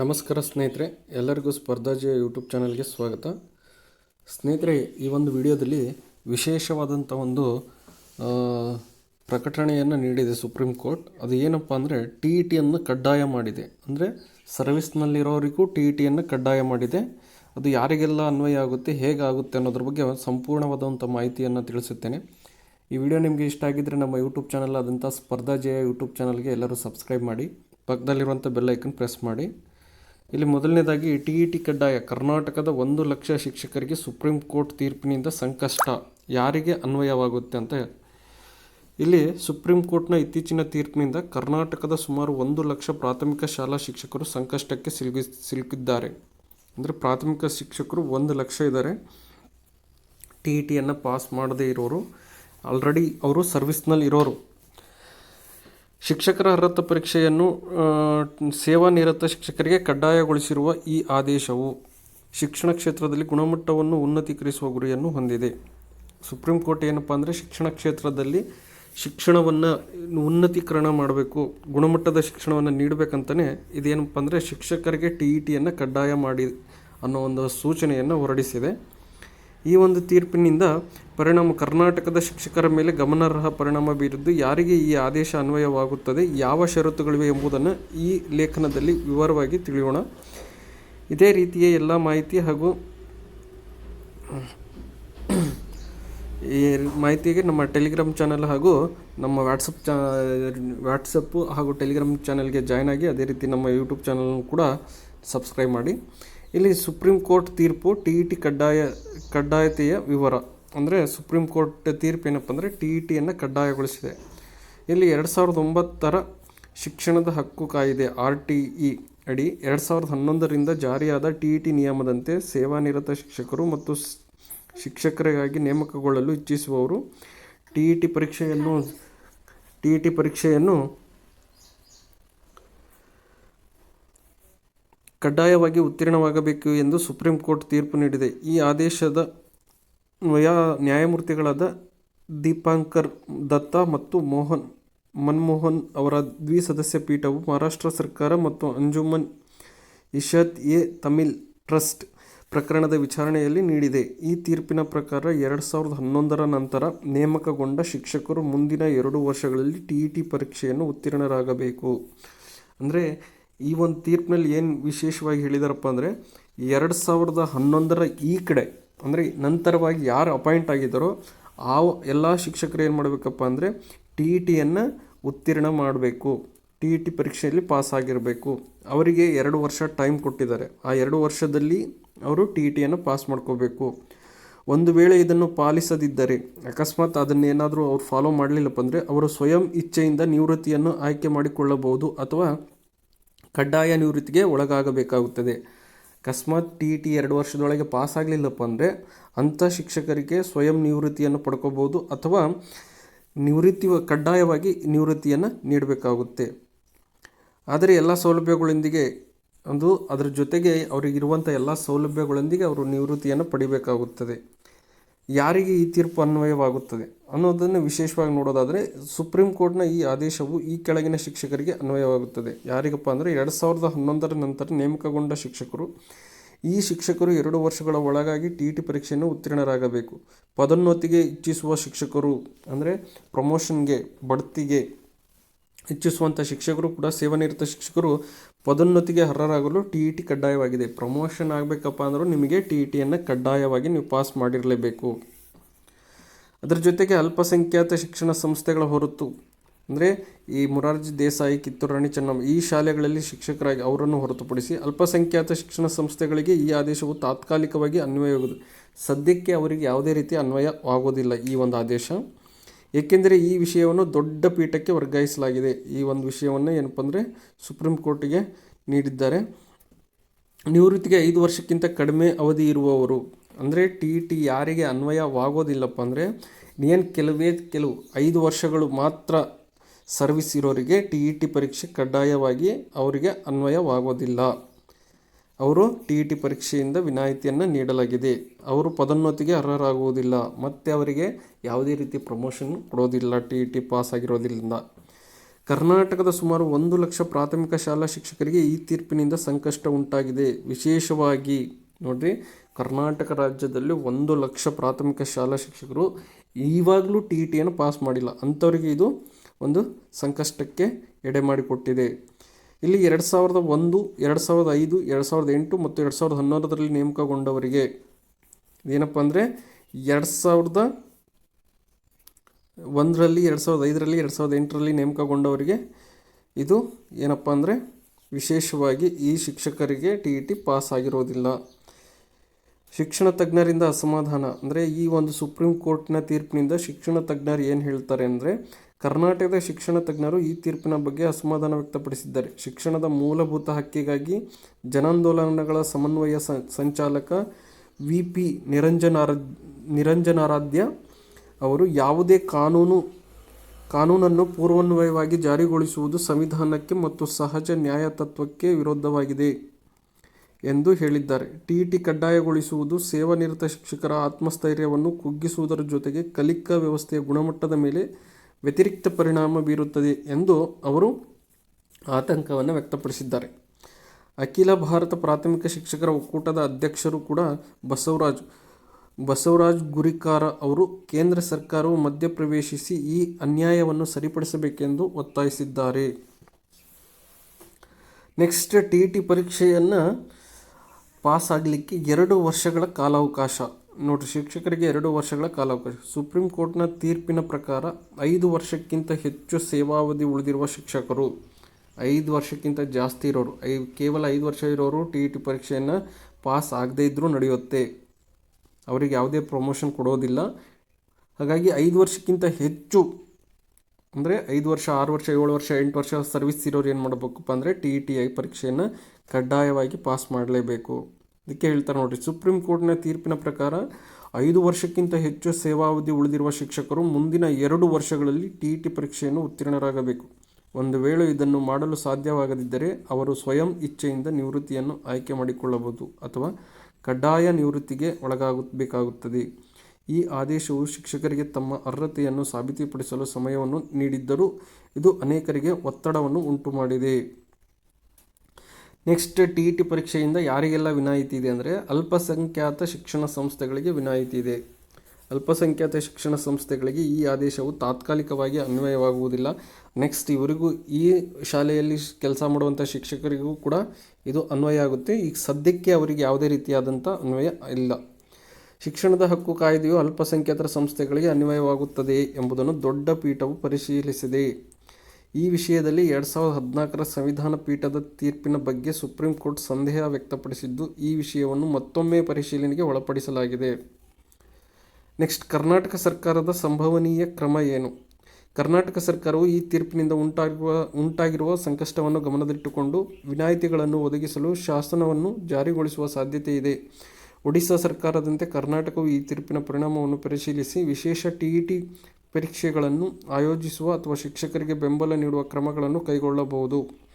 ನಮಸ್ಕಾರ ಸ್ನೇಹಿತರೆ, ಎಲ್ಲರಿಗೂ ಸ್ಪರ್ಧಾಜಯ ಯೂಟ್ಯೂಬ್ ಚಾನಲ್ಗೆ ಸ್ವಾಗತ. ಸ್ನೇಹಿತರೆ, ಈ ಒಂದು ವಿಡಿಯೋದಲ್ಲಿ ವಿಶೇಷವಾದಂಥ ಒಂದು ಪ್ರಕಟಣೆಯನ್ನು ನೀಡಿದೆ ಸುಪ್ರೀಂ ಕೋರ್ಟ್ ಅದು ಏನಪ್ಪ ಅಂದರೆ, ಟಿ ಇ ಟಿಯನ್ನು ಕಡ್ಡಾಯ ಮಾಡಿದೆ. ಅಂದರೆ, ಸರ್ವಿಸ್ನಲ್ಲಿರೋರಿಗೂ ಟಿ ಇ ಟಿಯನ್ನು ಕಡ್ಡಾಯ ಮಾಡಿದೆ. ಅದು ಯಾರಿಗೆಲ್ಲ ಅನ್ವಯ ಆಗುತ್ತೆ, ಹೇಗಾಗುತ್ತೆ ಅನ್ನೋದ್ರ ಬಗ್ಗೆ ಸಂಪೂರ್ಣವಾದಂಥ ಮಾಹಿತಿಯನ್ನು ತಿಳಿಸುತ್ತೇನೆ. ಈ ವಿಡಿಯೋ ನಿಮಗೆ ಇಷ್ಟ ಆಗಿದ್ದರೆ ನಮ್ಮ ಯೂಟ್ಯೂಬ್ ಚಾನಲ್ ಆದಂಥ ಸ್ಪರ್ಧಾಜಯ ಯೂಟ್ಯೂಬ್ ಚಾನಲ್ಗೆ ಎಲ್ಲರೂ ಸಬ್ಸ್ಕ್ರೈಬ್ ಮಾಡಿ ಪಕ್ಕದಲ್ಲಿರುವಂಥ ಬೆಲ್ ಐಕನ್ ಪ್ರೆಸ್ ಮಾಡಿ. ಇಲ್ಲಿ ಮೊದಲನೇದಾಗಿ ಟಿ ಇ ಟಿ ಕಡ್ಡಾಯ, ಕರ್ನಾಟಕದ ಒಂದು ಲಕ್ಷ ಶಿಕ್ಷಕರಿಗೆ ಸುಪ್ರೀಂ ಕೋರ್ಟ್ ತೀರ್ಪಿನಿಂದ ಸಂಕಷ್ಟ. ಯಾರಿಗೆ ಅನ್ವಯವಾಗುತ್ತೆ ಅಂತ ಇಲ್ಲಿ ಸುಪ್ರೀಂ ಕೋರ್ಟ್ನ ಇತ್ತೀಚಿನ ತೀರ್ಪಿನಿಂದ ಕರ್ನಾಟಕದ ಸುಮಾರು ಒಂದು ಲಕ್ಷ ಪ್ರಾಥಮಿಕ ಶಾಲಾ ಶಿಕ್ಷಕರು ಸಂಕಷ್ಟಕ್ಕೆ ಸಿಲುಗಿ, ಸಿಲುಕಿದ್ದಾರೆ. ಅಂದರೆ ಪ್ರಾಥಮಿಕ ಶಿಕ್ಷಕರು ಒಂದು ಲಕ್ಷ ಇದ್ದಾರೆ. ಟಿ ಇ ಟಿಯನ್ನು ಪಾಸ್ ಮಾಡದೇ ಇರೋರು ಆಲ್ರೆಡಿ ಅವರು ಸರ್ವಿಸ್ನಲ್ಲಿ ಇರೋರು ಶಿಕ್ಷಕರ ಅರ್ಹತ ಪರೀಕ್ಷೆಯನ್ನು ಸೇವಾನಿರತ ಶಿಕ್ಷಕರಿಗೆ ಕಡ್ಡಾಯಗೊಳಿಸಿರುವ ಈ ಆದೇಶವು ಶಿಕ್ಷಣ ಕ್ಷೇತ್ರದಲ್ಲಿ ಗುಣಮಟ್ಟವನ್ನು ಉನ್ನತೀಕರಿಸುವ ಗುರಿಯನ್ನು ಹೊಂದಿದೆ. ಸುಪ್ರೀಂ ಕೋರ್ಟ್ ಏನಪ್ಪ ಅಂದರೆ ಶಿಕ್ಷಣ ಕ್ಷೇತ್ರದಲ್ಲಿ ಶಿಕ್ಷಣವನ್ನು ಉನ್ನತೀಕರಣ ಮಾಡಬೇಕು, ಗುಣಮಟ್ಟದ ಶಿಕ್ಷಣವನ್ನು ನೀಡಬೇಕಂತಲೇ ಇದೇನಪ್ಪ ಅಂದರೆ ಶಿಕ್ಷಕರಿಗೆ ಟಿ ಇ ಟಿಯನ್ನು ಕಡ್ಡಾಯ ಮಾಡಿ ಅನ್ನೋ ಒಂದು ಸೂಚನೆಯನ್ನು ಹೊರಡಿಸಿದೆ. ಈ ಒಂದು ತೀರ್ಪಿನಿಂದ ಪರಿಣಾಮ ಕರ್ನಾಟಕದ ಶಿಕ್ಷಕರ ಮೇಲೆ ಗಮನಾರ್ಹ ಪರಿಣಾಮ ಬೀರಿದ್ದು ಯಾರಿಗೆ ಈ ಆದೇಶ ಅನ್ವಯವಾಗುತ್ತದೆ, ಯಾವ ಷರತ್ತುಗಳಿವೆ ಎಂಬುದನ್ನು ಈ ಲೇಖನದಲ್ಲಿ ವಿವರವಾಗಿ ತಿಳಿಯೋಣ. ಇದೇ ರೀತಿಯ ಎಲ್ಲ ಮಾಹಿತಿ ಹಾಗೂ ಈ ಮಾಹಿತಿಗೆ ನಮ್ಮ ಟೆಲಿಗ್ರಾಮ್ ಚಾನಲ್ ಹಾಗೂ ನಮ್ಮ ವಾಟ್ಸಪ್ ಚಾ, ವಾಟ್ಸಪ್ಪು ಹಾಗೂ ಟೆಲಿಗ್ರಾಮ್ ಚಾನಲ್ಗೆ ಜಾಯ್ನ್ ಆಗಿ ಅದೇ ರೀತಿ ನಮ್ಮ ಯೂಟ್ಯೂಬ್ ಚಾನಲ್ನು ಕೂಡ ಸಬ್ಸ್ಕ್ರೈಬ್ ಮಾಡಿ. ಇಲ್ಲಿ ಸುಪ್ರೀಂ ಕೋರ್ಟ್ ತೀರ್ಪು ಟಿ ಇ ಟಿ ಕಡ್ಡಾಯ, ಕಡ್ಡಾಯತೆಯ ವಿವರ. ಅಂದರೆ ಸುಪ್ರೀಂ ಕೋರ್ಟ್ ತೀರ್ಪು ಏನಪ್ಪ ಅಂದರೆ ಟಿ ಇ ಟಿಯನ್ನು ಕಡ್ಡಾಯಗೊಳಿಸಿದೆ. ಇಲ್ಲಿ ಎರಡು ಸಾವಿರದ ಒಂಬತ್ತರ ಶಿಕ್ಷಣದ ಹಕ್ಕು ಕಾಯಿದೆ, ಆರ್ ಟಿ ಇ ಅಡಿ ಎರಡು ಸಾವಿರದ ಹನ್ನೊಂದರಿಂದ ಜಾರಿಯಾದ ಟಿ ಇ ಟಿ ನಿಯಮದಂತೆ ಸೇವಾನಿರತ ಶಿಕ್ಷಕರು ಮತ್ತು ಶಿಕ್ಷಕರಿಗಾಗಿ ನೇಮಕಗೊಳ್ಳಲು ಇಚ್ಛಿಸುವವರು ಟಿ ಇ ಟಿ ಪರೀಕ್ಷೆಯನ್ನು, ಟಿ ಇ ಟಿ ಪರೀಕ್ಷೆಯನ್ನು ಕಡ್ಡಾಯವಾಗಿ ಉತ್ತೀರ್ಣವಾಗಬೇಕು ಎಂದು ಸುಪ್ರೀಂ ಕೋರ್ಟ್ ತೀರ್ಪು ನೀಡಿದೆ. ಈ ಆದೇಶದ ನ್ವಯ ನ್ಯಾಯಮೂರ್ತಿಗಳಾದ ದೀಪಾಂಕರ್ ದತ್ತ ಮತ್ತು ಮೋಹನ್, ಮನ್ಮೋಹನ್ ಅವರ ದ್ವಿಸದಸ್ಯ ಪೀಠವು ಮಹಾರಾಷ್ಟ್ರ ಸರ್ಕಾರ ಮತ್ತು ಅಂಜುಮನ್ ಇಶತ್ ಎ ತಮಿಲ್ ಟ್ರಸ್ಟ್ ಪ್ರಕರಣದ ವಿಚಾರಣೆಯಲ್ಲಿ ನೀಡಿದೆ. ಈ ತೀರ್ಪಿನ ಪ್ರಕಾರ ಎರಡು ಸಾವಿರದ ಹನ್ನೊಂದರ ನಂತರ ನೇಮಕಗೊಂಡ ಶಿಕ್ಷಕರು ಮುಂದಿನ ಎರಡು ವರ್ಷಗಳಲ್ಲಿ ಟಿ ಇ ಟಿ ಪರೀಕ್ಷೆಯನ್ನು ಉತ್ತೀರ್ಣರಾಗಬೇಕು. ಅಂದರೆ ಈ ಒಂದು ತೀರ್ಪಿನಲ್ಲಿ ಏನು ವಿಶೇಷವಾಗಿ ಹೇಳಿದಾರಪ್ಪ ಅಂದರೆ, ಎರಡು ಸಾವಿರದ ಹನ್ನೊಂದರ ಈ ಕಡೆ, ಅಂದರೆ ನಂತರವಾಗಿ ಯಾರು ಅಪಾಯಿಂಟ್ ಆಗಿದ್ದಾರೋ ಆ ಎಲ್ಲ ಶಿಕ್ಷಕರು ಏನು ಮಾಡಬೇಕಪ್ಪ ಅಂದರೆ, ಟಿ ಇ ಟಿಯನ್ನು ಉತ್ತೀರ್ಣ ಮಾಡಬೇಕು, ಟಿ ಇ ಟಿ ಪರೀಕ್ಷೆಯಲ್ಲಿ ಪಾಸ್ ಆಗಿರಬೇಕು. ಅವರಿಗೆ ಎರಡು ವರ್ಷ ಟೈಮ್ ಕೊಟ್ಟಿದ್ದಾರೆ. ಆ ಎರಡು ವರ್ಷದಲ್ಲಿ ಅವರು ಟಿ ಇ ಟಿಯನ್ನು ಪಾಸ್ ಮಾಡ್ಕೋಬೇಕು. ಒಂದು ವೇಳೆ ಇದನ್ನು ಪಾಲಿಸದಿದ್ದರೆ, ಅಕಸ್ಮಾತ್ ಅದನ್ನೇನಾದರೂ ಅವ್ರು ಫಾಲೋ ಮಾಡಲಿಲ್ಲಪ್ಪ ಅಂದರೆ, ಅವರು ಸ್ವಯಂ ಇಚ್ಛೆಯಿಂದ ನಿವೃತ್ತಿಯನ್ನು ಆಯ್ಕೆ ಮಾಡಿಕೊಳ್ಳಬಹುದು ಅಥವಾ ಕಡ್ಡಾಯ ನಿವೃತ್ತಿಗೆ ಒಳಗಾಗಬೇಕಾಗುತ್ತದೆ. ಅಕಸ್ಮಾತ್ ಟಿ ಇ ಟಿ ಎರಡು ವರ್ಷದೊಳಗೆ ಪಾಸ್ ಆಗಲಿಲ್ಲಪ್ಪ ಅಂದರೆ ಅಂಥ ಶಿಕ್ಷಕರಿಗೆ ಸ್ವಯಂ ನಿವೃತ್ತಿಯನ್ನು ಪಡ್ಕೋಬೋದು ಅಥವಾ ನಿವೃತ್ತಿ ಕಡ್ಡಾಯವಾಗಿ ನಿವೃತ್ತಿಯನ್ನು ನೀಡಬೇಕಾಗುತ್ತೆ. ಆದರೆ ಎಲ್ಲ ಸೌಲಭ್ಯಗಳೊಂದಿಗೆ ಒಂದು ಅದರ ಜೊತೆಗೆ ಅವರಿಗಿರುವಂಥ ಎಲ್ಲ ಸೌಲಭ್ಯಗಳೊಂದಿಗೆ ಅವರು ನಿವೃತ್ತಿಯನ್ನು ಪಡಿಬೇಕಾಗುತ್ತದೆ. ಯಾರಿಗೆ ಈ ತೀರ್ಪು ಅನ್ವಯವಾಗುತ್ತದೆ ಅನ್ನೋದನ್ನು ವಿಶೇಷವಾಗಿ ನೋಡೋದಾದರೆ ಸುಪ್ರೀಂ ಕೋರ್ಟ್ನ ಈ ಆದೇಶವು ಈ ಕೆಳಗಿನ ಶಿಕ್ಷಕರಿಗೆ ಅನ್ವಯವಾಗುತ್ತದೆ. ಯಾರಿಗಪ್ಪ ಅಂದರೆ ಎರಡು ಸಾವಿರದ ಹನ್ನೊಂದರ ನಂತರ ನೇಮಕಗೊಂಡ ಶಿಕ್ಷಕರು, ಈ ಶಿಕ್ಷಕರು ಎರಡು ವರ್ಷಗಳ ಒಳಗಾಗಿ ಟಿ ಇ ಟಿ ಪರೀಕ್ಷೆಯನ್ನು ಉತ್ತೀರ್ಣರಾಗಬೇಕು. ಪದೋನ್ನತಿಗೆ ಇಚ್ಛಿಸುವ ಶಿಕ್ಷಕರು ಅಂದರೆ ಪ್ರಮೋಷನ್ಗೆ, ಬಡ್ತಿಗೆ ಇಚ್ಛಿಸುವಂಥ ಶಿಕ್ಷಕರು ಕೂಡ ಸೇವಾನಿರತ ಶಿಕ್ಷಕರು ಪದೋನ್ನತಿಗೆ ಅರ್ಹರಾಗಲು ಟಿ ಇ ಟಿ ಕಡ್ಡಾಯವಾಗಿದೆ. ಪ್ರಮೋಷನ್ ಆಗಬೇಕಪ್ಪ ಅಂದರೂ ನಿಮಗೆ ಟಿ ಇ ಟಿಯನ್ನು ಕಡ್ಡಾಯವಾಗಿ ನೀವು ಪಾಸ್ ಮಾಡಿರಲೇಬೇಕು. ಅದರ ಜೊತೆಗೆ ಅಲ್ಪಸಂಖ್ಯಾತ ಶಿಕ್ಷಣ ಸಂಸ್ಥೆಗಳ ಹೊರತು, ಅಂದರೆ ಈ ಮುರಾರ್ಜಿ ದೇಸಾಯಿ, ಕಿತ್ತೂರು ರಾಣಿ ಚೆನ್ನಮ್ಮ ಈ ಶಾಲೆಗಳಲ್ಲಿ ಶಿಕ್ಷಕರಾಗಿ ಅವರನ್ನು ಹೊರತುಪಡಿಸಿ ಅಲ್ಪಸಂಖ್ಯಾತ ಶಿಕ್ಷಣ ಸಂಸ್ಥೆಗಳಿಗೆ ಈ ಆದೇಶವು ತಾತ್ಕಾಲಿಕವಾಗಿ ಅನ್ವಯವಾಗುವುದು. ಸದ್ಯಕ್ಕೆ ಅವರಿಗೆ ಯಾವುದೇ ರೀತಿ ಅನ್ವಯ ಆಗೋದಿಲ್ಲ ಈ ಒಂದು ಆದೇಶ. ಏಕೆಂದರೆ ಈ ವಿಷಯವನ್ನು ದೊಡ್ಡ ಪೀಠಕ್ಕೆ ವರ್ಗಾಯಿಸಲಾಗಿದೆ. ಈ ಒಂದು ವಿಷಯವನ್ನು ಏನಪ್ಪ ಅಂದರೆ ಸುಪ್ರೀಂ ಕೋರ್ಟಿಗೆ ನೀಡಿದ್ದಾರೆ. ನಿವೃತ್ತಿಗೆ ಐದು ವರ್ಷಕ್ಕಿಂತ ಕಡಿಮೆ ಅವಧಿ ಇರುವವರು, ಅಂದರೆ ಟಿ ಟಿ ಯಾರಿಗೆ ಅನ್ವಯವಾಗೋದಿಲ್ಲಪ್ಪ ಅಂದರೆ ಏನು ಕೆಲವೇ ಕೆಲವು ಐದು ವರ್ಷಗಳು ಮಾತ್ರ ಸರ್ವಿಸ್ ಇರೋರಿಗೆ ಟಿ ಇ ಟಿ ಪರೀಕ್ಷೆ ಕಡ್ಡಾಯವಾಗಿ ಅವರಿಗೆ ಅನ್ವಯವಾಗೋದಿಲ್ಲ. ಅವರು ಟಿ ಇ ಟಿ ಪರೀಕ್ಷೆಯಿಂದ ವಿನಾಯಿತಿಯನ್ನು ನೀಡಲಾಗಿದೆ. ಅವರು ಪದೋನ್ನತಿಗೆ ಅರ್ಹರಾಗುವುದಿಲ್ಲ. ಮತ್ತು ಅವರಿಗೆ ಯಾವುದೇ ರೀತಿ ಪ್ರಮೋಷನ್ ಕೊಡೋದಿಲ್ಲ ಟಿ ಇ ಟಿ ಪಾಸ್ ಆಗಿರೋದ್ರಿಂದ. ಕರ್ನಾಟಕದ ಸುಮಾರು ಒಂದು ಲಕ್ಷ ಪ್ರಾಥಮಿಕ ಶಾಲಾ ಶಿಕ್ಷಕರಿಗೆ ಈ ತೀರ್ಪಿನಿಂದ ಸಂಕಷ್ಟ ಉಂಟಾಗಿದೆ. ವಿಶೇಷವಾಗಿ ನೋಡ್ರಿ, ಕರ್ನಾಟಕ ರಾಜ್ಯದಲ್ಲಿ ಒಂದು ಲಕ್ಷ ಪ್ರಾಥಮಿಕ ಶಾಲಾ ಶಿಕ್ಷಕರು ಈವಾಗಲೂ ಟಿ ಇ ಟಿಯನ್ನು ಪಾಸ್ ಮಾಡಿಲ್ಲ. ಅಂಥವರಿಗೆ ಇದು ಒಂದು ಸಂಕಷ್ಟಕ್ಕೆ ಎಡೆ ಮಾಡಿಕೊಟ್ಟಿದೆ. ಇಲ್ಲಿ ಎರಡು ಸಾವಿರದ ಒಂದು, ಎರಡು ಸಾವಿರದ ಐದು, ಎರಡು ಸಾವಿರದ ಎಂಟು ಮತ್ತು ಎರಡು ಸಾವಿರದ ಹನ್ನೊಂದರಲ್ಲಿ ನೇಮಕಗೊಂಡವರಿಗೆ ಏನಪ್ಪ ಅಂದರೆ ಎರಡು ಸಾವಿರದ ಒಂದರಲ್ಲಿ, ಎರಡು ಸಾವಿರದ ಐದರಲ್ಲಿ, ಎರಡು ಸಾವಿರದ ಎಂಟರಲ್ಲಿ ನೇಮಕಗೊಂಡವರಿಗೆ ಇದು ಏನಪ್ಪ ಅಂದರೆ ವಿಶೇಷವಾಗಿ ಈ ಶಿಕ್ಷಕರಿಗೆ ಟಿ ಇ ಟಿ ಪಾಸ್ ಆಗಿರೋದಿಲ್ಲ ಶಿಕ್ಷಣ ತಜ್ಞರಿಂದ ಅಸಮಾಧಾನ. ಅಂದರೆ ಈ ಒಂದು ಸುಪ್ರೀಂ ಕೋರ್ಟ್ನ ತೀರ್ಪಿನಿಂದ ಶಿಕ್ಷಣ ತಜ್ಞರು ಏನು ಹೇಳ್ತಾರೆ ಅಂದರೆ ಕರ್ನಾಟಕದ ಶಿಕ್ಷಣ ತಜ್ಞರು ಈ ತೀರ್ಪಿನ ಬಗ್ಗೆ ಅಸಮಾಧಾನ ವ್ಯಕ್ತಪಡಿಸಿದ್ದಾರೆ. ಶಿಕ್ಷಣದ ಮೂಲಭೂತ ಹಕ್ಕಿಗಾಗಿ ಜನಾಂದೋಲನಗಳ ಸಮನ್ವಯ ಸಂಚಾಲಕ ವಿ ಪಿ ನಿರಂಜನಾರ ನಿರಂಜನಾರಾಧ್ಯ ಅವರು ಯಾವುದೇ ಕಾನೂನು ಕಾನೂನನ್ನು ಪೂರ್ವಾನ್ವಯವಾಗಿ ಜಾರಿಗೊಳಿಸುವುದು ಸಂವಿಧಾನಕ್ಕೆ ಮತ್ತು ಸಹಜ ನ್ಯಾಯ ತತ್ವಕ್ಕೆ ವಿರೋಧವಾಗಿದೆ ಎಂದು ಹೇಳಿದ್ದಾರೆ. ಟಿಇಟಿ ಕಡ್ಡಾಯಗೊಳಿಸುವುದು ಸೇವಾನಿರತ ಶಿಕ್ಷಕರ ಆತ್ಮಸ್ಥೈರ್ಯವನ್ನು ಕುಗ್ಗಿಸುವುದರ ಜೊತೆಗೆ ಕಲಿಕಾ ವ್ಯವಸ್ಥೆಯ ಗುಣಮಟ್ಟದ ಮೇಲೆ ವ್ಯತಿರಿಕ್ತ ಪರಿಣಾಮ ಬೀರುತ್ತದೆ ಎಂದು ಅವರು ಆತಂಕವನ್ನು ವ್ಯಕ್ತಪಡಿಸಿದ್ದಾರೆ. ಅಖಿಲ ಭಾರತ ಪ್ರಾಥಮಿಕ ಶಿಕ್ಷಕರ ಒಕ್ಕೂಟದ ಅಧ್ಯಕ್ಷರು ಕೂಡ ಬಸವರಾಜ್. ಬಸವರಾಜ್ ಗುರಿಕಾರ ಅವರು ಕೇಂದ್ರ ಸರ್ಕಾರವು ಮಧ್ಯಪ್ರವೇಶಿಸಿ ಈ ಅನ್ಯಾಯವನ್ನು ಸರಿಪಡಿಸಬೇಕೆಂದು ಒತ್ತಾಯಿಸಿದ್ದಾರೆ. ನೆಕ್ಸ್ಟ್ ಟಿ ಇ ಟಿ ಪರೀಕ್ಷೆಯನ್ನು ಪಾಸ್ ಆಗಲಿಕ್ಕೆ ಎರಡು ವರ್ಷಗಳ ಕಾಲಾವಕಾಶ. ನೋಡಿರಿ, ಶಿಕ್ಷಕರಿಗೆ ಎರಡು ವರ್ಷಗಳ ಕಾಲಾವಕಾಶ. ಸುಪ್ರೀಂ ಕೋರ್ಟ್ನ ತೀರ್ಪಿನ ಪ್ರಕಾರ ಐದು ವರ್ಷಕ್ಕಿಂತ ಹೆಚ್ಚು ಸೇವಾವಧಿ ಉಳಿದಿರುವ ಶಿಕ್ಷಕರು. ಐದು ವರ್ಷಕ್ಕಿಂತ ಜಾಸ್ತಿ ಇರೋರು, ಐ, ಕೇವಲ ಐದು ವರ್ಷ ಇರೋರು ಟಿ ಇ ಟಿ ಪರೀಕ್ಷೆಯನ್ನು ಪಾಸ್ ಆಗದೇ ಇದ್ದರೂ ನಡೆಯುತ್ತೆ. ಅವರಿಗೆ ಯಾವುದೇ ಪ್ರಮೋಷನ್ ಕೊಡೋದಿಲ್ಲ. ಹಾಗಾಗಿ ಐದು ವರ್ಷಕ್ಕಿಂತ ಹೆಚ್ಚು, ಅಂದರೆ ಐದು ವರ್ಷ, ಆರು ವರ್ಷ, ಏಳು ವರ್ಷ, ಎಂಟು ವರ್ಷ ಸರ್ವಿಸ್ ಇರೋರು ಏನು ಮಾಡಬೇಕಪ್ಪ ಅಂದರೆ ಟಿ ಇ ಟಿ ಐ ಪರೀಕ್ಷೆಯನ್ನು ಕಡ್ಡಾಯವಾಗಿ ಪಾಸ್ ಮಾಡಲೇಬೇಕು. ಇದಕ್ಕೆ ಹೇಳ್ತಾರೆ ನೋಡಿರಿ, ಸುಪ್ರೀಂ ಕೋರ್ಟ್ನ ತೀರ್ಪಿನ ಪ್ರಕಾರ ಐದು ವರ್ಷಕ್ಕಿಂತ ಹೆಚ್ಚು ಸೇವಾವಧಿ ಉಳಿದಿರುವ ಶಿಕ್ಷಕರು ಮುಂದಿನ ಎರಡು ವರ್ಷಗಳಲ್ಲಿ ಟಿ ಇ ಟಿ ಪರೀಕ್ಷೆಯನ್ನು ಉತ್ತೀರ್ಣರಾಗಬೇಕು. ಒಂದು ವೇಳೆ ಇದನ್ನು ಮಾಡಲು ಸಾಧ್ಯವಾಗದಿದ್ದರೆ ಅವರು ಸ್ವಯಂ ಇಚ್ಛೆಯಿಂದ ನಿವೃತ್ತಿಯನ್ನು ಆಯ್ಕೆ ಮಾಡಿಕೊಳ್ಳಬಹುದು ಅಥವಾ ಕಡ್ಡಾಯ ನಿವೃತ್ತಿಗೆ ಒಳಗಾಗಬೇಕಾಗುತ್ತದೆ. ಈ ಆದೇಶವು ಶಿಕ್ಷಕರಿಗೆ ತಮ್ಮ ಅರ್ಹತೆಯನ್ನು ಸಾಬೀತುಪಡಿಸಲು ಸಮಯವನ್ನು ನೀಡಿದ್ದರೂ ಇದು ಅನೇಕರಿಗೆ ಒತ್ತಡವನ್ನು ಉಂಟುಮಾಡಿದೆ. ನೆಕ್ಸ್ಟ್, ಟಿ ಇ ಟಿ ಪರೀಕ್ಷೆಯಿಂದ ಯಾರಿಗೆಲ್ಲ ವಿನಾಯಿತಿ ಇದೆ ಅಂದರೆ ಅಲ್ಪಸಂಖ್ಯಾತ ಶಿಕ್ಷಣ ಸಂಸ್ಥೆಗಳಿಗೆ ವಿನಾಯಿತಿ ಇದೆ. ಅಲ್ಪಸಂಖ್ಯಾತ ಶಿಕ್ಷಣ ಸಂಸ್ಥೆಗಳಿಗೆ ಈ ಆದೇಶವು ತಾತ್ಕಾಲಿಕವಾಗಿ ಅನ್ವಯವಾಗುವುದಿಲ್ಲ. ನೆಕ್ಸ್ಟ್ ಇವರಿಗೂ ಈ ಶಾಲೆಯಲ್ಲಿ ಕೆಲಸ ಮಾಡುವಂಥ ಶಿಕ್ಷಕರಿಗೂ ಕೂಡ ಇದು ಅನ್ವಯ ಆಗುತ್ತೆ. ಈಗ ಸದ್ಯಕ್ಕೆ ಅವರಿಗೆ ಯಾವುದೇ ರೀತಿಯಾದಂಥ ಅನ್ವಯ ಇಲ್ಲ. ಶಿಕ್ಷಣದ ಹಕ್ಕು ಕಾಯ್ದೆಯು ಅಲ್ಪಸಂಖ್ಯಾತರ ಸಂಸ್ಥೆಗಳಿಗೆ ಅನ್ವಯವಾಗುತ್ತದೆ ಎಂಬುದನ್ನು ದೊಡ್ಡ ಪೀಠವು ಪರಿಶೀಲಿಸಿದೆ. ಈ ವಿಷಯದಲ್ಲಿ ಎರಡು ಸಾವಿರದ ಹದಿನಾಲ್ಕರ ಸಂವಿಧಾನ ಪೀಠದ ತೀರ್ಪಿನ ಬಗ್ಗೆ ಸುಪ್ರೀಂ ಕೋರ್ಟ್ ಸಂದೇಹ ವ್ಯಕ್ತಪಡಿಸಿದ್ದು, ಈ ವಿಷಯವನ್ನು ಮತ್ತೊಮ್ಮೆ ಪರಿಶೀಲನೆಗೆ ಒಳಪಡಿಸಲಾಗಿದೆ. ನೆಕ್ಸ್ಟ್ ಕರ್ನಾಟಕ ಸರ್ಕಾರದ ಸಂಭವನೀಯ ಕ್ರಮ ಏನು ಕರ್ನಾಟಕ ಸರ್ಕಾರವು ಈ ತೀರ್ಪಿನಿಂದ ಉಂಟಾಗುವ, ಉಂಟಾಗಿರುವ ಸಂಕಷ್ಟವನ್ನು ಗಮನದಲ್ಲಿಟ್ಟುಕೊಂಡು ವಿನಾಯಿತಿಗಳನ್ನು ಒದಗಿಸಲು ಶಾಸನವನ್ನು ಜಾರಿಗೊಳಿಸುವ ಸಾಧ್ಯತೆ ಇದೆ. ಒಡಿಶಾ ಸರ್ಕಾರದಂತೆ ಕರ್ನಾಟಕವು ಈ ತೀರ್ಪಿನ ಪರಿಣಾಮವನ್ನು ಪರಿಶೀಲಿಸಿ ವಿಶೇಷ ಟಿಇಟಿ ಪರೀಕ್ಷೆಗಳನ್ನು ಆಯೋಜಿಸುವ ಅಥವಾ ಶಿಕ್ಷಕರಿಗೆ ಬೆಂಬಲ ನೀಡುವ ಕ್ರಮಗಳನ್ನು ಕೈಗೊಳ್ಳಬಹುದು.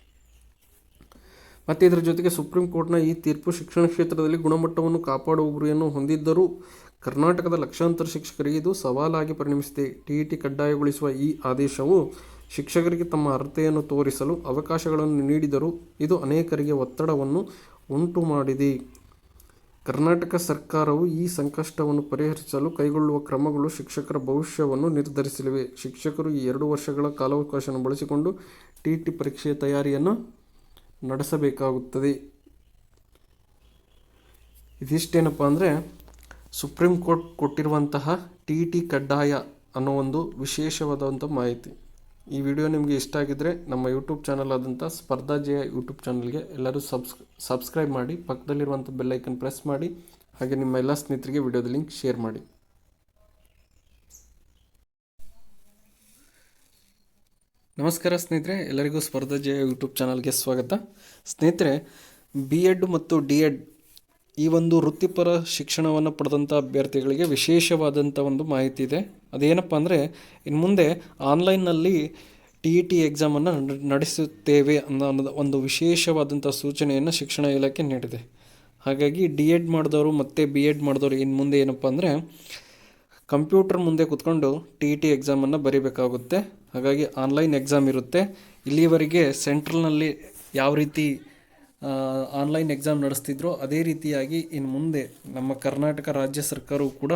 ಮತ್ತು ಇದರ ಜೊತೆಗೆ ಸುಪ್ರೀಂ ಕೋರ್ಟ್ನ ಈ ತೀರ್ಪು ಶಿಕ್ಷಣ ಕ್ಷೇತ್ರದಲ್ಲಿ ಗುಣಮಟ್ಟವನ್ನು ಕಾಪಾಡುವ ಗುರಿಯನ್ನು ಹೊಂದಿದ್ದರೂ ಕರ್ನಾಟಕದ ಲಕ್ಷಾಂತರ ಶಿಕ್ಷಕರಿಗೆ ಇದು ಸವಾಲಾಗಿ ಪರಿಣಮಿಸಿದೆ. ಟಿಇಟಿ ಕಡ್ಡಾಯಗೊಳಿಸುವ ಈ ಆದೇಶವು ಶಿಕ್ಷಕರಿಗೆ ತಮ್ಮ ಅರ್ಹತೆಯನ್ನು ತೋರಿಸಲು ಅವಕಾಶಗಳನ್ನು ನೀಡಿದರೂ ಇದು ಅನೇಕರಿಗೆ ಒತ್ತಡವನ್ನು ಉಂಟು ಮಾಡಿದೆ ಕರ್ನಾಟಕ ಸರ್ಕಾರವು ಈ ಸಂಕಷ್ಟವನ್ನು ಪರಿಹರಿಸಲು ಕೈಗೊಳ್ಳುವ ಕ್ರಮಗಳು ಶಿಕ್ಷಕರ ಭವಿಷ್ಯವನ್ನು ನಿರ್ಧರಿಸಲಿವೆ. ಶಿಕ್ಷಕರು ಈ ಎರಡು ವರ್ಷಗಳ ಕಾಲಾವಕಾಶವನ್ನು ಬಳಸಿಕೊಂಡು ಟಿ ಟಿ ಪರೀಕ್ಷೆಯ ತಯಾರಿಯನ್ನು ನಡೆಸಬೇಕಾಗುತ್ತದೆ. ಇದಿಷ್ಟೇನಪ್ಪ ಅಂದರೆ ಸುಪ್ರೀಂ ಕೋರ್ಟ್ ಕೊಟ್ಟಿರುವಂತಹ ಟಿ ಟಿ ಕಡ್ಡಾಯ ಅನ್ನೋ ಒಂದು ವಿಶೇಷವಾದಂಥ ಮಾಹಿತಿ. ಈ ವಿಡಿಯೋ ನಿಮಗೆ ಇಷ್ಟ ಆಗಿದ್ದರೆ ನಮ್ಮ ಯೂಟ್ಯೂಬ್ ಚಾನಲ್ ಆದಂಥ ಸ್ಪರ್ಧಾ ಜಯ ಯೂಟ್ಯೂಬ್ ಚಾನಲ್ಗೆ ಎಲ್ಲರೂ ಸಬ್ಸ್, ಸಬ್ಸ್ಕ್ರೈಬ್ ಮಾಡಿ, ಪಕ್ಕದಲ್ಲಿರುವಂಥ ಬೆಲ್ಲೈಕನ್ ಪ್ರೆಸ್ ಮಾಡಿ, ಹಾಗೆ ನಿಮ್ಮ ಎಲ್ಲ ಸ್ನೇಹಿತರಿಗೆ ವಿಡಿಯೋದ ಲಿಂಕ್ ಶೇರ್ ಮಾಡಿ. ನಮಸ್ಕಾರ ಸ್ನೇಹಿತರೆ, ಎಲ್ಲರಿಗೂ ಸ್ಪರ್ಧಾ ಜಯ ಯೂಟ್ಯೂಬ್ ಚಾನಲ್ಗೆ ಸ್ವಾಗತ. ಸ್ನೇಹಿತರೆ ಬಿ ಎಡ್ ಮತ್ತು ಡಿ ಎಡ್ ಈ ಒಂದು ವೃತ್ತಿಪರ ಶಿಕ್ಷಣವನ್ನು ಪಡೆದಂಥ ಅಭ್ಯರ್ಥಿಗಳಿಗೆ ವಿಶೇಷವಾದಂಥ ಒಂದು ಮಾಹಿತಿ ಇದೆ. ಅದೇನಪ್ಪ ಅಂದರೆ ಇನ್ನು ಮುಂದೆ ಆನ್ಲೈನ್ನಲ್ಲಿ ಟಿ ಇ ಟಿ ಎಕ್ಸಾಮನ್ನು ನಡೆಸುತ್ತೇವೆ ಅನ್ನೋ ಅನ್ನೋದು ಒಂದು ವಿಶೇಷವಾದಂಥ ಸೂಚನೆಯನ್ನು ಶಿಕ್ಷಣ ಇಲಾಖೆ ನೀಡಿದೆ. ಹಾಗಾಗಿ ಡಿ ಎಡ್ ಮಾಡಿದವರು ಮತ್ತು ಬಿ ಎಡ್ ಮಾಡಿದವರು ಇನ್ನು ಮುಂದೆ ಏನಪ್ಪ ಅಂದರೆ, ಕಂಪ್ಯೂಟರ್ ಮುಂದೆ ಕೂತ್ಕೊಂಡು ಟಿ ಇ ಟಿ ಎಕ್ಸಾಮನ್ನು ಬರೀಬೇಕಾಗುತ್ತೆ. ಹಾಗಾಗಿ ಆನ್ಲೈನ್ ಎಕ್ಸಾಮ್ ಇರುತ್ತೆ. ಇಲ್ಲಿಯವರೆಗೆ ಸೆಂಟ್ರಲ್ನಲ್ಲಿ ಯಾವ ರೀತಿ ಆನ್ಲೈನ್ ಎಕ್ಸಾಮ್ ನಡೆಸ್ತಿದ್ರು. ಅದೇ ರೀತಿಯಾಗಿ ಇನ್ನು ಮುಂದೆ ನಮ್ಮ ಕರ್ನಾಟಕ ರಾಜ್ಯ ಸರ್ಕಾರವು ಕೂಡ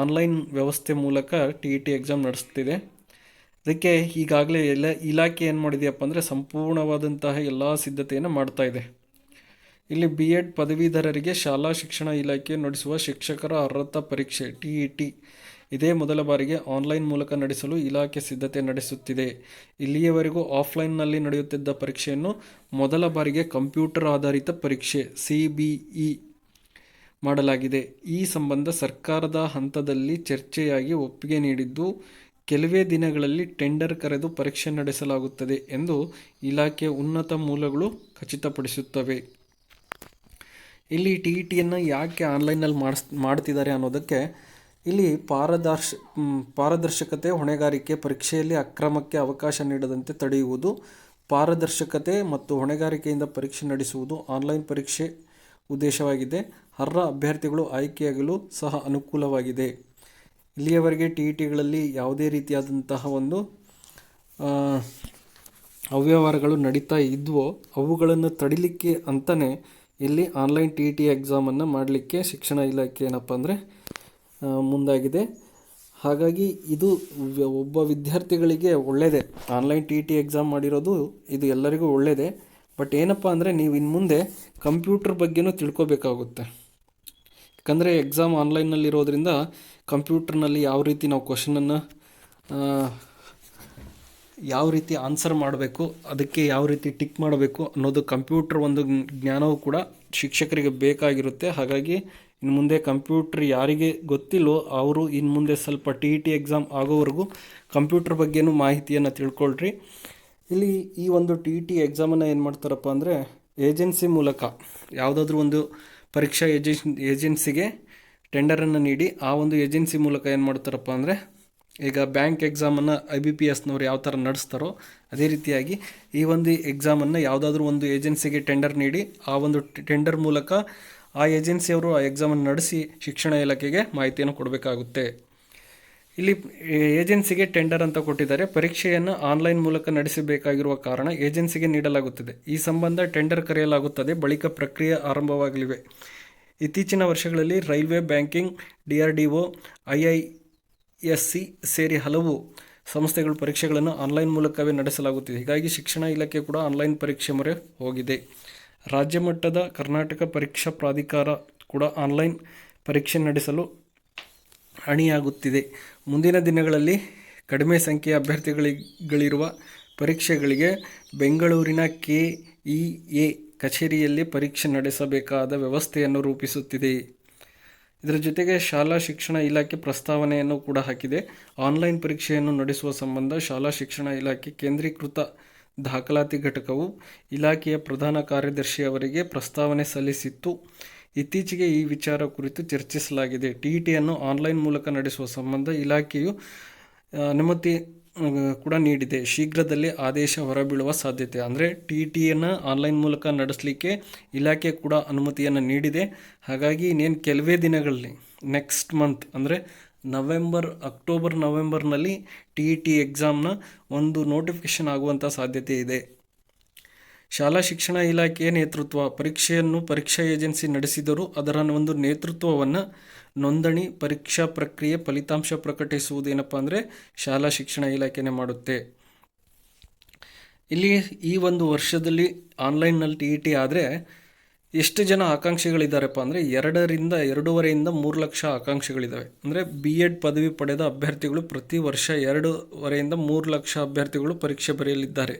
ಆನ್ಲೈನ್ ವ್ಯವಸ್ಥೆ ಮೂಲಕ ಟಿ ಇ ಟಿ ಎಕ್ಸಾಮ್ ನಡೆಸ್ತಿದೆ. ಅದಕ್ಕೆ ಈಗಾಗಲೇ ಎಲ್ಲ ಇಲಾಖೆ ಏನು ಮಾಡಿದೆಯಪ್ಪ ಅಂದರೆ ಸಂಪೂರ್ಣವಾದಂತಹ ಎಲ್ಲ ಸಿದ್ಧತೆಯನ್ನು ಮಾಡ್ತಾ ಇದೆ. ಇಲ್ಲಿ ಬಿ ಎಡ್ ಪದವೀಧರರಿಗೆ ಶಾಲಾ ಶಿಕ್ಷಣ ಇಲಾಖೆ ನಡೆಸುವ ಶಿಕ್ಷಕರ ಅರ್ಹತಾ ಪರೀಕ್ಷೆ ಟಿ ಇ ಟಿ ಇದೇ ಮೊದಲ ಬಾರಿಗೆ ಆನ್ಲೈನ್ ಮೂಲಕ ನಡೆಸಲು ಇಲಾಖೆ ಸಿದ್ಧತೆ ನಡೆಸುತ್ತಿದೆ. ಇಲ್ಲಿಯವರೆಗೂ ಆಫ್ಲೈನ್ನಲ್ಲಿ ನಡೆಯುತ್ತಿದ್ದ ಪರೀಕ್ಷೆಯನ್ನು ಮೊದಲ ಬಾರಿಗೆ ಕಂಪ್ಯೂಟರ್ ಆಧಾರಿತ ಪರೀಕ್ಷೆ ಸಿ ಮಾಡಲಾಗಿದೆ. ಈ ಸಂಬಂಧ ಸರ್ಕಾರದ ಹಂತದಲ್ಲಿ ಚರ್ಚೆಯಾಗಿ ಒಪ್ಪಿಗೆ ನೀಡಿದ್ದು, ಕೆಲವೇ ದಿನಗಳಲ್ಲಿ ಟೆಂಡರ್ ಕರೆದು ಪರೀಕ್ಷೆ ನಡೆಸಲಾಗುತ್ತದೆ ಎಂದು ಇಲಾಖೆಯ ಉನ್ನತ ಮೂಲಗಳು ಖಚಿತಪಡಿಸುತ್ತವೆ. ಇಲ್ಲಿ ಟಿ ಇ ಟಿಯನ್ನು ಯಾಕೆ ಆನ್ಲೈನಲ್ಲಿ ಮಾಡಿಸ್, ಮಾಡ್ತಿದ್ದಾರೆ ಅನ್ನೋದಕ್ಕೆ ಇಲ್ಲಿ ಪಾರದರ್ಶ ಪಾರದರ್ಶಕತೆ ಹೊಣೆಗಾರಿಕೆ ಪರೀಕ್ಷೆಯಲ್ಲಿ ಅಕ್ರಮಕ್ಕೆ ಅವಕಾಶ ನೀಡದಂತೆ ತಡೆಯುವುದು, ಪಾರದರ್ಶಕತೆ ಮತ್ತು ಹೊಣೆಗಾರಿಕೆಯಿಂದ ಪರೀಕ್ಷೆ ನಡೆಸುವುದು ಆನ್ಲೈನ್ ಪರೀಕ್ಷೆ ಉದ್ದೇಶವಾಗಿದೆ. ಅರ್ಹ ಅಭ್ಯರ್ಥಿಗಳು ಆಯ್ಕೆಯಾಗಲು ಸಹ ಅನುಕೂಲವಾಗಿದೆ. ಇಲ್ಲಿಯವರೆಗೆ ಟಿ ಇ ಟಿಗಳಲ್ಲಿ ಯಾವುದೇ ರೀತಿಯಾದಂತಹ ಒಂದು ಅವ್ಯವಹಾರಗಳು ನಡೀತಾ ಇದ್ವೋ ಅವುಗಳನ್ನು ತಡಿಲಿಕ್ಕೆ ಅಂತಲೇ ಇಲ್ಲಿ ಆನ್ಲೈನ್ ಟಿ ಇ ಟಿ ಎಕ್ಸಾಮನ್ನು ಮಾಡಲಿಕ್ಕೆ ಶಿಕ್ಷಣ ಇಲಾಖೆ ಏನಪ್ಪ ಅಂದರೆ ಮುಂದಾಗಿದೆ. ಹಾಗಾಗಿ ಇದು ಒಬ್ಬ ವಿದ್ಯಾರ್ಥಿಗಳಿಗೆ ಒಳ್ಳೆಯದೇ ಆನ್ಲೈನ್ ಟಿ ಟಿ ಎಕ್ಸಾಮ್ ಮಾಡಿರೋದು ಇದು ಎಲ್ಲರಿಗೂ ಒಳ್ಳೆಯದೇ ಬಟ್ ಏನಪ್ಪ ಅಂದರೆ ನೀವು ಇನ್ನು ಮುಂದೆ ಕಂಪ್ಯೂಟರ್ ಬಗ್ಗೆನೂ ತಿಳ್ಕೊಬೇಕಾಗುತ್ತೆ. ಯಾಕಂದರೆ ಎಕ್ಸಾಮ್ ಆನ್ಲೈನ್ನಲ್ಲಿರೋದ್ರಿಂದ ಕಂಪ್ಯೂಟರ್ನಲ್ಲಿ ಯಾವ ರೀತಿ ನಾವು ಕ್ವಶನನ್ನು ಯಾವ ರೀತಿ ಆನ್ಸರ್ ಮಾಡಬೇಕು, ಅದಕ್ಕೆ ಯಾವ ರೀತಿ ಟಿಕ್ ಮಾಡಬೇಕು ಅನ್ನೋದು ಕಂಪ್ಯೂಟರ್ ಒಂದು ಜ್ಞಾನವೂ ಕೂಡ ಶಿಕ್ಷಕರಿಗೆ ಬೇಕಾಗಿರುತ್ತೆ. ಹಾಗಾಗಿ ಇನ್ನು ಮುಂದೆ ಕಂಪ್ಯೂಟ್ರ್ ಯಾರಿಗೆ ಗೊತ್ತಿಲ್ಲೋ ಅವರು ಇನ್ನು ಮುಂದೆ ಸ್ವಲ್ಪ ಟಿ ಇ ಟಿ ಎಕ್ಸಾಮ್ ಆಗೋವರೆಗೂ ಕಂಪ್ಯೂಟ್ರ್ ಬಗ್ಗೆನೂ ಮಾಹಿತಿಯನ್ನು ತಿಳ್ಕೊಳ್ರಿ. ಇಲ್ಲಿ ಈ ಒಂದು ಟಿ ಇ ಟಿ ಎಕ್ಸಾಮನ್ನು ಏನು ಮಾಡ್ತಾರಪ್ಪ ಅಂದರೆ ಏಜೆನ್ಸಿ ಮೂಲಕ ಯಾವುದಾದ್ರೂ ಒಂದು ಪರೀಕ್ಷಾ ಏಜೆನ್ ಏಜೆನ್ಸಿಗೆ ಟೆಂಡರನ್ನು ನೀಡಿ ಆ ಒಂದು ಏಜೆನ್ಸಿ ಮೂಲಕ ಏನು ಮಾಡ್ತಾರಪ್ಪ ಅಂದರೆ ಈಗ ಬ್ಯಾಂಕ್ ಎಕ್ಸಾಮನ್ನು ಐ ಬಿ ಪಿ ಎಸ್ನವ್ರು ಯಾವ ಥರ ನಡೆಸ್ತಾರೋ ಅದೇ ರೀತಿಯಾಗಿ ಈ ಒಂದು ಎಕ್ಸಾಮನ್ನು ಯಾವುದಾದ್ರೂ ಒಂದು ಏಜೆನ್ಸಿಗೆ ಟೆಂಡರ್ ನೀಡಿ ಆ ಒಂದು ಟೆಂಡರ್ ಮೂಲಕ ಆ ಏಜೆನ್ಸಿಯವರು ಆ ಎಕ್ಸಾಮನ್ನು ನಡೆಸಿ ಶಿಕ್ಷಣ ಇಲಾಖೆಗೆ ಮಾಹಿತಿಯನ್ನು ಕೊಡಬೇಕಾಗುತ್ತೆ. ಇಲ್ಲಿ ಏಜೆನ್ಸಿಗೆ ಟೆಂಡರ್ ಅಂತ ಕೊಟ್ಟಿದ್ದಾರೆ. ಪರೀಕ್ಷೆಯನ್ನು ಆನ್ಲೈನ್ ಮೂಲಕ ನಡೆಸಬೇಕಾಗಿರುವ ಕಾರಣ ಏಜೆನ್ಸಿಗೆ ನೀಡಲಾಗುತ್ತದೆ. ಈ ಸಂಬಂಧ ಟೆಂಡರ್ ಕರೆಯಲಾಗುತ್ತದೆ. ಬಳಿಕ ಪ್ರಕ್ರಿಯೆ ಆರಂಭವಾಗಲಿವೆ. ಇತ್ತೀಚಿನ ವರ್ಷಗಳಲ್ಲಿ railway banking, D R D O, I I S C ಸೇರಿ ಹಲವು ಸಂಸ್ಥೆಗಳು ಪರೀಕ್ಷೆಗಳನ್ನು ಆನ್ಲೈನ್ ಮೂಲಕವೇ ನಡೆಸಲಾಗುತ್ತಿದೆ. ಹೀಗಾಗಿ ಶಿಕ್ಷಣ ಇಲಾಖೆ ಕೂಡ ಆನ್ಲೈನ್ ಪರೀಕ್ಷೆ ಮೊರೆ ಹೋಗಿದೆ. ರಾಜ್ಯ ಮಟ್ಟದ ಕರ್ನಾಟಕ ಪರೀಕ್ಷಾ ಪ್ರಾಧಿಕಾರ ಕೂಡ ಆನ್ಲೈನ್ ಪರೀಕ್ಷೆ ನಡೆಸಲು ಅಣಿಯಾಗುತ್ತಿದೆ. ಮುಂದಿನ ದಿನಗಳಲ್ಲಿ ಕಡಿಮೆ ಸಂಖ್ಯೆಯ ಅಭ್ಯರ್ಥಿಗಳಿಗಳಿರುವ ಪರೀಕ್ಷೆಗಳಿಗೆ ಬೆಂಗಳೂರಿನ ಕೆ ಇ ಎ ಕಚೇರಿಯಲ್ಲಿ ಪರೀಕ್ಷೆ ನಡೆಸಬೇಕಾದ ವ್ಯವಸ್ಥೆಯನ್ನು ರೂಪಿಸುತ್ತಿದೆ. ಇದರ ಜೊತೆಗೆ ಶಾಲಾ ಶಿಕ್ಷಣ ಇಲಾಖೆ ಪ್ರಸ್ತಾವನೆಯನ್ನು ಕೂಡ ಹಾಕಿದೆ. ಆನ್ಲೈನ್ ಪರೀಕ್ಷೆಯನ್ನು ನಡೆಸುವ ಸಂಬಂಧ ಶಾಲಾ ಶಿಕ್ಷಣ ಇಲಾಖೆ ಕೇಂದ್ರೀಕೃತ ದಾಖಲಾತಿ ಘಟಕವು ಇಲಾಖೆಯ ಪ್ರಧಾನ ಕಾರ್ಯದರ್ಶಿಯವರಿಗೆ ಪ್ರಸ್ತಾವನೆ ಸಲ್ಲಿಸಿತ್ತು. ಇತ್ತೀಚೆಗೆ ಈ ವಿಚಾರ ಕುರಿತು ಚರ್ಚಿಸಲಾಗಿದೆ. ಟಿ ಇ ಟಿಯನ್ನು ಆನ್ಲೈನ್ ಮೂಲಕ ನಡೆಸುವ ಸಂಬಂಧ ಇಲಾಖೆಯು ಅನುಮತಿ ಕೂಡ ನೀಡಿದೆ. ಶೀಘ್ರದಲ್ಲೇ ಆದೇಶ ಹೊರಬೀಳುವ ಸಾಧ್ಯತೆ. ಅಂದರೆ ಟಿ ಟಿಯನ್ನು ಆನ್ಲೈನ್ ಮೂಲಕ ನಡೆಸಲಿಕ್ಕೆ ಇಲಾಖೆ ಕೂಡ ಅನುಮತಿಯನ್ನು ನೀಡಿದೆ. ಹಾಗಾಗಿ ಇನ್ನೇನು ಕೆಲವೇ ದಿನಗಳಲ್ಲಿ ನೆಕ್ಸ್ಟ್ ಮಂತ್ ಅಂದರೆ ನವೆಂಬರ್, ಅಕ್ಟೋಬರ್, ನವೆಂಬರ್ನಲ್ಲಿ ಟಿ ಇ ಟಿ ಎಕ್ಸಾಮ್ನ ಒಂದು ನೋಟಿಫಿಕೇಷನ್ ಆಗುವಂಥ ಸಾಧ್ಯತೆ ಇದೆ. ಶಾಲಾ ಶಿಕ್ಷಣ ಇಲಾಖೆಯ ನೇತೃತ್ವ ಪರೀಕ್ಷೆಯನ್ನು ಪರೀಕ್ಷಾ ಏಜೆನ್ಸಿ ನಡೆಸಿದರೂ ಅದರ ಒಂದು ನೇತೃತ್ವವನ್ನು ನೋಂದಣಿ ಪರೀಕ್ಷಾ ಪ್ರಕ್ರಿಯೆ ಫಲಿತಾಂಶ ಪ್ರಕಟಿಸುವುದೇನಪ್ಪ ಅಂದರೆ ಶಾಲಾ ಶಿಕ್ಷಣ ಇಲಾಖೆನೇ ಮಾಡುತ್ತೆ. ಇಲ್ಲಿ ಈ ಒಂದು ವರ್ಷದಲ್ಲಿ ಆನ್ಲೈನ್ನಲ್ಲಿ ಟಿ ಇ ಟಿ ಆದರೆ ಎಷ್ಟು ಜನ ಆಕಾಂಕ್ಷಿಗಳಿದ್ದಾರೆಪ್ಪ ಅಂದರೆ ಎರಡರಿಂದ ಎರಡೂವರೆಯಿಂದ ಮೂರು ಲಕ್ಷ ಆಕಾಂಕ್ಷಿಗಳಿದ್ದಾವೆ. ಅಂದರೆ ಬಿ ಎಡ್ ಪದವಿ ಪಡೆದ ಅಭ್ಯರ್ಥಿಗಳು ಪ್ರತಿ ವರ್ಷ ಎರಡೂವರೆಯಿಂದ ಮೂರು ಲಕ್ಷ ಅಭ್ಯರ್ಥಿಗಳು ಪರೀಕ್ಷೆ ಬರೆಯಲಿದ್ದಾರೆ.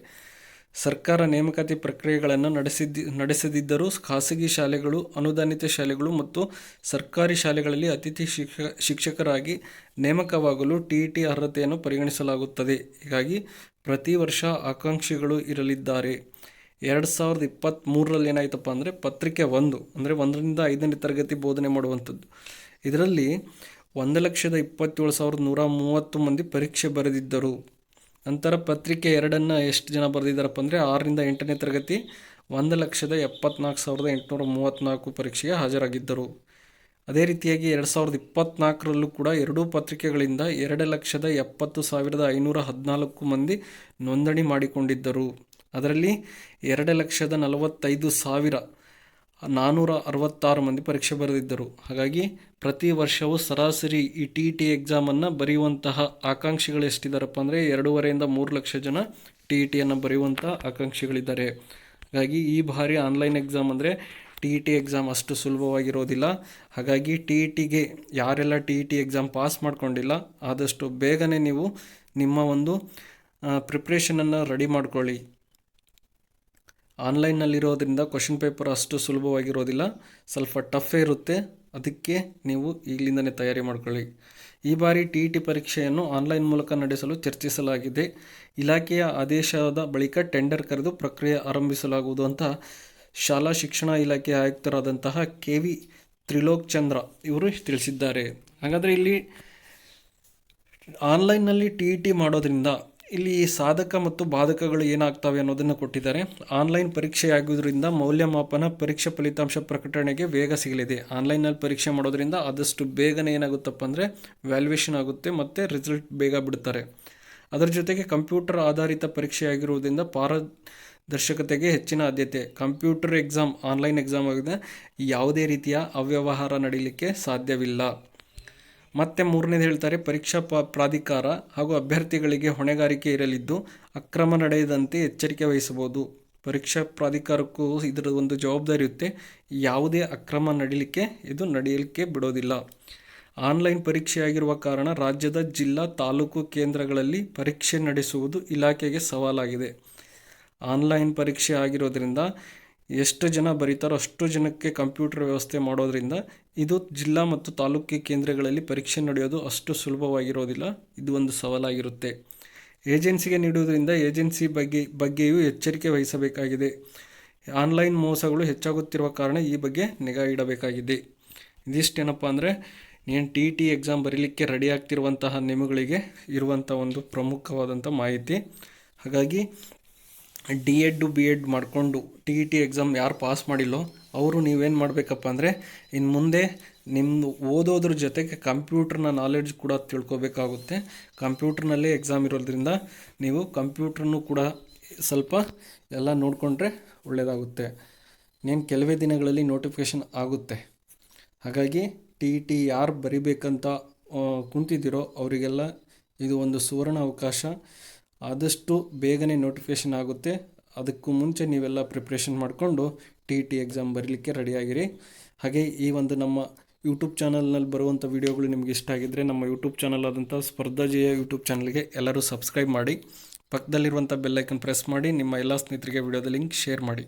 ಸರ್ಕಾರ ನೇಮಕಾತಿ ಪ್ರಕ್ರಿಯೆಗಳನ್ನು ನಡೆಸಿದ್ದ, ನಡೆಸದಿದ್ದರೂ ಖಾಸಗಿ ಶಾಲೆಗಳು, ಅನುದಾನಿತ ಶಾಲೆಗಳು ಮತ್ತು ಸರ್ಕಾರಿ ಶಾಲೆಗಳಲ್ಲಿ ಅತಿಥಿ ಶಿಕ್ಷ, ಶಿಕ್ಷಕರಾಗಿ ನೇಮಕವಾಗಲು ಟಿ ಟಿ ಅರ್ಹತೆಯನ್ನು ಪರಿಗಣಿಸಲಾಗುತ್ತದೆ. ಹೀಗಾಗಿ ಪ್ರತಿ ವರ್ಷ ಆಕಾಂಕ್ಷಿಗಳು ಇರಲಿದ್ದಾರೆ. ಎರಡು ಸಾವಿರದ ಇಪ್ಪತ್ತ್ಮೂರರಲ್ಲಿ ಏನಾಯ್ತಪ್ಪ ಅಂದರೆ ಪತ್ರಿಕೆ ಒಂದು, ಅಂದರೆ ಒಂದರಿಂದ ಐದನೇ ತರಗತಿ ಬೋಧನೆ ಮಾಡುವಂಥದ್ದು. ಇದರಲ್ಲಿ ಒಂದು ಲಕ್ಷದ ಇಪ್ಪತ್ತೇಳು ಸಾವಿರದ ನೂರ ಮೂವತ್ತು ಮಂದಿ ಪರೀಕ್ಷೆ ಬರೆದಿದ್ದರು. ನಂತರ ಪತ್ರಿಕೆ ಎರಡನ್ನು ಎಷ್ಟು ಜನ ಬರೆದಿದ್ದಾರಪ್ಪ ಅಂದರೆ ಆರರಿಂದ ಎಂಟನೇ ತರಗತಿ ಒಂದು ಲಕ್ಷದ ಎಪ್ಪತ್ನಾಲ್ಕು ಸಾವಿರದ ಎಂಟುನೂರ ಮೂವತ್ತ್ನಾಲ್ಕು ಪರೀಕ್ಷೆಗೆ ಹಾಜರಾಗಿದ್ದರು. ಅದೇ ರೀತಿಯಾಗಿ ಎರಡು ಸಾವಿರದ ಇಪ್ಪತ್ತ್ನಾಲ್ಕರಲ್ಲೂ ಕೂಡ ಎರಡೂ ಪತ್ರಿಕೆಗಳಿಂದ ಎರಡು ಲಕ್ಷದ ಎಪ್ಪತ್ತು ಸಾವಿರದ ಐನೂರ ಹದಿನಾಲ್ಕು ಮಂದಿ ನೋಂದಣಿ ಮಾಡಿಕೊಂಡಿದ್ದರು. ಅದರಲ್ಲಿ ಎರಡು ಲಕ್ಷದ ನಲವತ್ತೈದು ಸಾವಿರ ನಾನ್ನೂರ ಅರವತ್ತಾರು ಮಂದಿ ಪರೀಕ್ಷೆ ಬರೆದಿದ್ದರು. ಹಾಗಾಗಿ ಪ್ರತಿ ವರ್ಷವೂ ಸರಾಸರಿ ಈ ಟಿ ಇ ಟಿ ಎಕ್ಸಾಮನ್ನು ಬರೆಯುವಂತಹ ಆಕಾಂಕ್ಷಿಗಳು ಎಷ್ಟಿದ್ದಾರಪ್ಪ ಅಂದರೆ ಎರಡೂವರೆಯಿಂದ ಮೂರು ಲಕ್ಷ ಜನ ಟಿ ಇ ಟಿಯನ್ನು ಬರೆಯುವಂಥ ಆಕಾಂಕ್ಷಿಗಳಿದ್ದಾರೆ. ಹಾಗಾಗಿ ಈ ಬಾರಿ ಆನ್ಲೈನ್ ಎಕ್ಸಾಮ್ ಅಂದರೆ ಟಿ ಇ ಟಿ ಎಕ್ಸಾಮ್ ಅಷ್ಟು ಸುಲಭವಾಗಿರೋದಿಲ್ಲ. ಹಾಗಾಗಿ ಟಿ ಇ ಟಿಗೆ ಯಾರೆಲ್ಲ T E T exam pass ಮಾಡ್ಕೊಂಡಿಲ್ಲ, ಆದಷ್ಟು ಬೇಗನೆ ನೀವು ನಿಮ್ಮ ಒಂದು ಪ್ರಿಪ್ರೇಷನನ್ನು ರೆಡಿ ಮಾಡ್ಕೊಳ್ಳಿ. ಆನ್ಲೈನ್ನಲ್ಲಿರೋದ್ರಿಂದ ಕ್ವಶನ್ ಪೇಪರ್ ಅಷ್ಟು ಸುಲಭವಾಗಿರೋದಿಲ್ಲ. ಸ್ವಲ್ಪ ಟಫೇ ಇರುತ್ತೆ. ಅದಕ್ಕೆ ನೀವು ಈಗಲಿಂದನೇ ತಯಾರಿ ಮಾಡ್ಕೊಳ್ಳಿ. ಈ ಬಾರಿ ಟಿ ಇ ಟಿ ಪರೀಕ್ಷೆಯನ್ನು ಆನ್ಲೈನ್ ಮೂಲಕ ನಡೆಸಲು ಚರ್ಚಿಸಲಾಗಿದೆ. ಇಲಾಖೆಯ ಆದೇಶದ ಬಳಿಕ ಟೆಂಡರ್ ಕರೆದು ಪ್ರಕ್ರಿಯೆ ಆರಂಭಿಸಲಾಗುವುದು ಅಂತ ಶಾಲಾ ಶಿಕ್ಷಣ ಇಲಾಖೆ ಆಯುಕ್ತರಾದಂತಹ ಕೆ ವಿ ತ್ರಿಲೋಕ್ ಚಂದ್ರ ಇವರು ತಿಳಿಸಿದ್ದಾರೆ. ಹಾಗಾದರೆ ಇಲ್ಲಿ ಆನ್ಲೈನ್ನಲ್ಲಿ ಟಿ ಇ ಟಿ ಮಾಡೋದ್ರಿಂದ ಇಲ್ಲಿ ಸಾಧಕ ಮತ್ತು ಬಾಧಕಗಳು ಏನಾಗ್ತವೆ ಅನ್ನೋದನ್ನು ಕೊಟ್ಟಿದ್ದಾರೆ. ಆನ್ಲೈನ್ ಪರೀಕ್ಷೆ ಆಗೋದ್ರಿಂದ ಮೌಲ್ಯಮಾಪನ, ಪರೀಕ್ಷಾ ಫಲಿತಾಂಶ ಪ್ರಕಟಣೆಗೆ ವೇಗ ಸಿಗಲಿದೆ. ಆನ್ಲೈನಲ್ಲಿ ಪರೀಕ್ಷೆ ಮಾಡೋದರಿಂದ ಆದಷ್ಟು ಬೇಗನೆ ಏನಾಗುತ್ತಪ್ಪ ಅಂದರೆ ವ್ಯಾಲ್ಯೂಯೇಷನ್ ಆಗುತ್ತೆ ಮತ್ತು ರಿಸಲ್ಟ್ ಬೇಗ ಬಿಡ್ತಾರೆ. ಅದರ ಜೊತೆಗೆ ಕಂಪ್ಯೂಟರ್ ಆಧಾರಿತ ಪರೀಕ್ಷೆ ಆಗಿರುವುದರಿಂದ ಪಾರದರ್ಶಕತೆಗೆ ಹೆಚ್ಚಿನ ಆದ್ಯತೆ. ಕಂಪ್ಯೂಟರ್ ಎಕ್ಸಾಮ್, ಆನ್ಲೈನ್ ಎಕ್ಸಾಮ್ ಆಗಿದೆ. ಯಾವುದೇ ರೀತಿಯ ಅವ್ಯವಹಾರ ನಡೀಲಿಕ್ಕೆ ಸಾಧ್ಯವಿಲ್ಲ. ಮತ್ತೆ ಮೂರನೇದು ಹೇಳ್ತಾರೆ, ಪರೀಕ್ಷಾ ಪ್ರಾಧಿಕಾರ ಹಾಗೂ ಅಭ್ಯರ್ಥಿಗಳಿಗೆ ಹೊಣೆಗಾರಿಕೆ ಇರಲಿದ್ದು, ಅಕ್ರಮ ನಡೆಯದಂತೆ ಎಚ್ಚರಿಕೆ ವಹಿಸಬಹುದು. ಪರೀಕ್ಷಾ ಪ್ರಾಧಿಕಾರಕ್ಕೂ ಇದರ ಒಂದು ಜವಾಬ್ದಾರಿ ಇರುತ್ತೆ. ಯಾವುದೇ ಅಕ್ರಮ ನಡೀಲಿಕ್ಕೆ ಇದು ನಡೆಯಲಿಕ್ಕೆ ಬಿಡೋದಿಲ್ಲ. ಆನ್ಲೈನ್ ಪರೀಕ್ಷೆಯಾಗಿರುವ ಕಾರಣ ರಾಜ್ಯದ ಜಿಲ್ಲಾ ತಾಲೂಕು ಕೇಂದ್ರಗಳಲ್ಲಿ ಪರೀಕ್ಷೆ ನಡೆಸುವುದು ಇಲಾಖೆಗೆ ಸವಾಲಾಗಿದೆ. ಆನ್ಲೈನ್ ಪರೀಕ್ಷೆ ಆಗಿರೋದ್ರಿಂದ ಎಷ್ಟು ಜನ ಬರೀತಾರೋ ಅಷ್ಟು ಜನಕ್ಕೆ ಕಂಪ್ಯೂಟರ್ ವ್ಯವಸ್ಥೆ ಮಾಡೋದ್ರಿಂದ ಇದು ಜಿಲ್ಲಾ ಮತ್ತು ತಾಲೂಕು ಕೇಂದ್ರಗಳಲ್ಲಿ ಪರೀಕ್ಷೆ ನಡೆಯೋದು ಅಷ್ಟು ಸುಲಭವಾಗಿರೋದಿಲ್ಲ. ಇದು ಒಂದು ಸವಾಲಾಗಿರುತ್ತೆ. ಏಜೆನ್ಸಿಗೆ ನೀಡುವುದರಿಂದ ಏಜೆನ್ಸಿ ಬಗ್ಗೆ, ಬಗ್ಗೆಯೂ ಎಚ್ಚರಿಕೆ ವಹಿಸಬೇಕಾಗಿದೆ. ಆನ್ಲೈನ್ ಮೋಸಗಳು ಹೆಚ್ಚಾಗುತ್ತಿರುವ ಕಾರಣ ಈ ಬಗ್ಗೆ ನಿಗಾ ಇಡಬೇಕಾಗಿದೆ. ಇದಿಷ್ಟೇನಪ್ಪ ಅಂದರೆ, ನೀನು ಟಿ ಟಿ ಎಕ್ಸಾಮ್ ಬರೀಲಿಕ್ಕೆ ರೆಡಿ ಆಗ್ತಿರುವಂತಹ ನಿಮಗಳಿಗೆ ಇರುವಂಥ ಒಂದು ಪ್ರಮುಖವಾದಂಥ ಮಾಹಿತಿ. ಹಾಗಾಗಿ, ಡಿ ಎಡ್ಡು ಬಿ ಎಡ್ ಮಾಡಿಕೊಂಡು ಟಿ ಇ ಟಿ ಎಕ್ಸಾಮ್ ಯಾರು ಪಾಸ್ ಮಾಡಿಲ್ಲೋ ಅವರು ನೀವೇನು ಮಾಡಬೇಕಪ್ಪ ಅಂದರೆ ಇನ್ನು ಮುಂದೆ ನಿಮ್ಮದು ಓದೋದ್ರ ಜೊತೆಗೆ ಕಂಪ್ಯೂಟರ್ನ ನಾಲೆಡ್ಜ್ ಕೂಡ ತಿಳ್ಕೊಬೇಕಾಗುತ್ತೆ. ಕಂಪ್ಯೂಟ್ರ್ನಲ್ಲೇ ಎಕ್ಸಾಮ್ ಇರೋದ್ರಿಂದ ನೀವು ಕಂಪ್ಯೂಟ್ರನ್ನು ಕೂಡ ಸ್ವಲ್ಪ ಎಲ್ಲ ನೋಡಿಕೊಂಡ್ರೆ ಒಳ್ಳೆಯದಾಗುತ್ತೆ ಇನ್ನೇನು ಕೆಲವೇ ದಿನಗಳಲ್ಲಿ ನೋಟಿಫಿಕೇಷನ್ ಆಗುತ್ತೆ. ಹಾಗಾಗಿ ಟಿ ಟಿ ಯಾರು ಬರಿಬೇಕಂತ ಕುಂತಿದ್ದೀರೋ ಅವರಿಗೆಲ್ಲ ಇದು ಒಂದು ಸುವರ್ಣ ಅವಕಾಶ. ಆದಷ್ಟು ಬೇಗನೆ ನೋಟಿಫಿಕೇಷನ್ ಆಗುತ್ತೆ. ಅದಕ್ಕೂ ಮುಂಚೆ ನೀವೆಲ್ಲ ಪ್ರಿಪ್ರೇಷನ್ ಮಾಡಿಕೊಂಡು ಟಿ ಇ ಟಿ ಎಕ್ಸಾಮ್ ಬರೀಲಿಕ್ಕೆ ರೆಡಿಯಾಗಿರಿ ಹಾಗೆ ಈ ಒಂದು ನಮ್ಮ ಯೂಟ್ಯೂಬ್ ಚಾನಲ್ನಲ್ಲಿ ಬರುವಂಥ ವೀಡಿಯೋಗಳು ನಿಮ್ಗೆ ಇಷ್ಟ ಆಗಿದ್ದರೆ ನಮ್ಮ ಯೂಟ್ಯೂಬ್ ಚಾನಲ್ ಆದಂಥ ಸ್ಪರ್ಧಾ ಜಯ ಯೂಟ್ಯೂಬ್ ಚಾನಲ್ಗೆ ಎಲ್ಲರೂ ಸಬ್ಸ್ಕ್ರೈಬ್ ಮಾಡಿ. ಪಕ್ಕದಲ್ಲಿರುವಂಥ ಬೆಲ್ಲೈಕನ್ ಪ್ರೆಸ್ ಮಾಡಿ. ನಿಮ್ಮ ಎಲ್ಲ ಸ್ನೇಹಿತರಿಗೆ ವಿಡಿಯೋದ ಲಿಂಕ್ ಶೇರ್ ಮಾಡಿ.